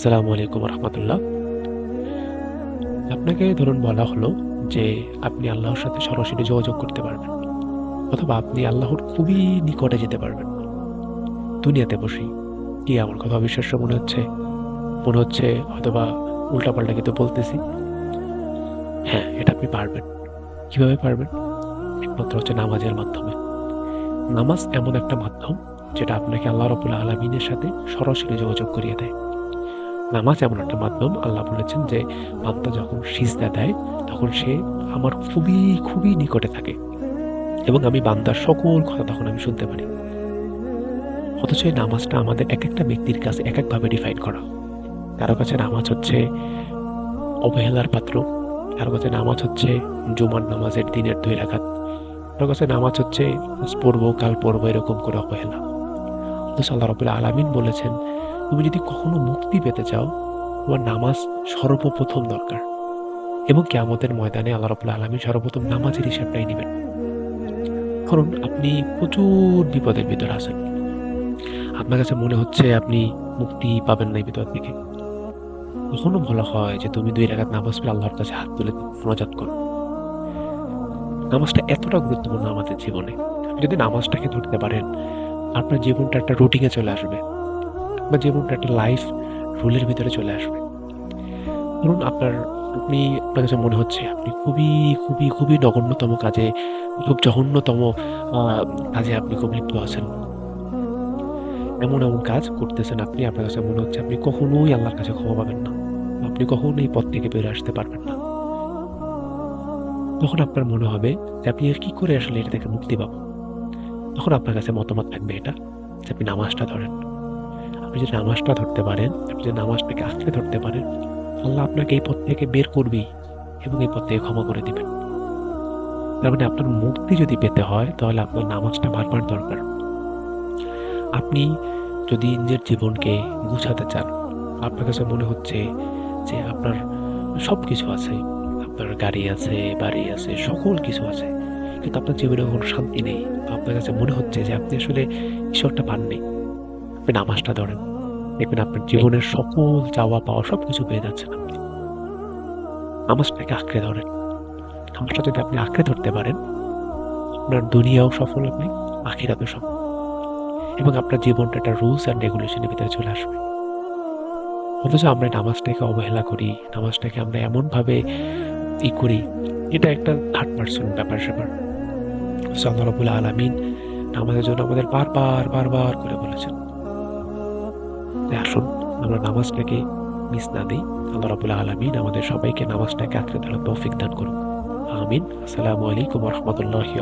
আসসালামু আলাইকুম রহমতুল্লাহ। আপনাকে ধরুন বলা হলো যে আপনি আল্লাহর সাথে সরাসরি যোগাযোগ করতে পারবেন, অথবা আপনি আল্লাহর খুবই নিকটে যেতে পারবেন। দুনিয়াতে বসেই। কি আমার কথা অবিশ্বাস্য মনে হচ্ছে? মনে হচ্ছে অথবা উল্টাপাল্টা কিন্তু বলতেছি? হ্যাঁ এটা আপনি পারবেন। কীভাবে পারবেন? একমাত্র হচ্ছে নামাজের মাধ্যমে। নামাজ এমন একটা মাধ্যম যেটা আপনাকে আল্লাহ রবুল্লা আলমিনের সাথে সরাসরি যোগাযোগ করিয়ে দেয়। নামাজ এমন একটা মাধ্যম। আল্লাহ বলেছেন যে বান্দা যখন সিজদা দেয়, তখন সে আমার খুবই খুবই নিকটে থাকে এবং আমি বান্দার সকল কথা তখন আমি শুনতে পারি। অথচ এই নামাজটা আমাদের এক একটা ব্যক্তির কাছে এক একভাবে ডিফাইন করা। কারও কাছে নামাজ হচ্ছে অবহেলার পাত্র, কারও কাছে নামাজ হচ্ছে জুমার নামাজের দিনের দুই রাখাত কারও কাছে নামাজ হচ্ছে পড়ব, কাল পড়ব, এরকম করে অবহেলা। অথচ আল্লাহ রবুল্লা আলামিন বলেছেন তুমি যদি কখনো মুক্তি পেতে চাও, তোমার নামাজ সর্বপ্রথম দরকার। এবং কেয়ামতের ময়দানে আল্লাহ রবুল্লা আলমী সর্বপ্রথম নামাজের হিসাবটাই নেবেন। ধরুন আপনি প্রচুর বিপদের ভিতরে আছেন। আপনার কাছে মনে হচ্ছে আপনি মুক্তি পাবেন না এই বিপদ থেকে। কখনো বলা হয় যে তুমি দুই রাখাত নামাজ পড়ে আল্লাহর কাছে হাত তুলে মোনাজাত করো। নামাজটা এতটা গুরুত্বপূর্ণ আমাদের জীবনে। যদি নামাজটাকে ধরতে পারেন, আপনার জীবনটা একটা রুটিনে চলে আসবে। বা জীবনটা একটা লাইফ রুলের ভিতরে চলে আসবে। ধরুন আপনার, আপনি, আপনার কাছে মনে হচ্ছে আপনি খুবই খুবই খুবই নগণ্যতম কাজে, খুব জঘন্যতম কাজে আপনি খুব লিপ্ত আছেন। এমন এমন কাজ করতেছেন আপনি, আপনার কাছে মনে হচ্ছে আপনি কখনোই আল্লাহর কাছে ক্ষমা পাবেন না। আপনি কখনোই পথ থেকে বেরিয়ে আসতে পারবেন না। তখন আপনার মনে হবে যে আপনি আর কি করে আসলে এটা থেকে মুক্তি পাবো? তখন আপনার কাছে মতামত থাকবে এটা, যে আপনি নামাজটা ধরেন। আপনি যদি নামাজটা ধরতে পারেন, আপনি যদি নামাজটাকে আঁকড়ে ধরতে পারেন, আল্লাহ আপনাকে এই পথ থেকে বের করবেই এবং এই পথ থেকে ক্ষমা করে দিবেন। তার মানে আপনার মুক্তি যদি পেতে হয়, তাহলে আপনার নামাজটা বারবার দরকার। আপনি যদি নিজের জীবনকে গুছাতে চান, আপনার কাছে মনে হচ্ছে যে আপনার সব কিছু আছে, আপনার গাড়ি আছে, বাড়ি আছে, সকল কিছু আছে, কিন্তু আপনার জীবনে কোনো শান্তি নেই। আপনার কাছে মনে হচ্ছে যে আপনি আসলে ঈশ্বরটা পাননি। আপনি নামাজটা ধরেন। দেখবেন আপনার জীবনের সকল চাওয়া পাওয়া সব কিছু পেয়ে যাচ্ছেন আপনি। নামাজটাকে আঁকড়ে ধরেন। নামাজটা যদি আপনি আঁকড়ে ধরতে পারেন, আপনার দুনিয়াও সফল হবে, আখিরাতেও সফল এবং আপনার জীবনটা একটা রুলস অ্যান্ড রেগুলেশনের ভিতরে চলে আসবে। অথচ আমরা নামাজটাকে অবহেলা করি, নামাজটাকে আমরা এমনভাবে ই করি, এটা একটা থার্ড পার্সন ব্যাপার স্যাপার। রবুল্লা আলমিন নামাজের জন্য আমাদের বারবার বারবার করে বলেছেন আসুন আমরা নামাজটাকে মিস না দিই। আল্লাহ রাবুল আলমিন আমাদের সবাইকে নামাজটাকে আঁকড়ে ধরার তৌফিক দান করুন। আমিন। আসসালামু আলাইকুম রহমতুল্লাহি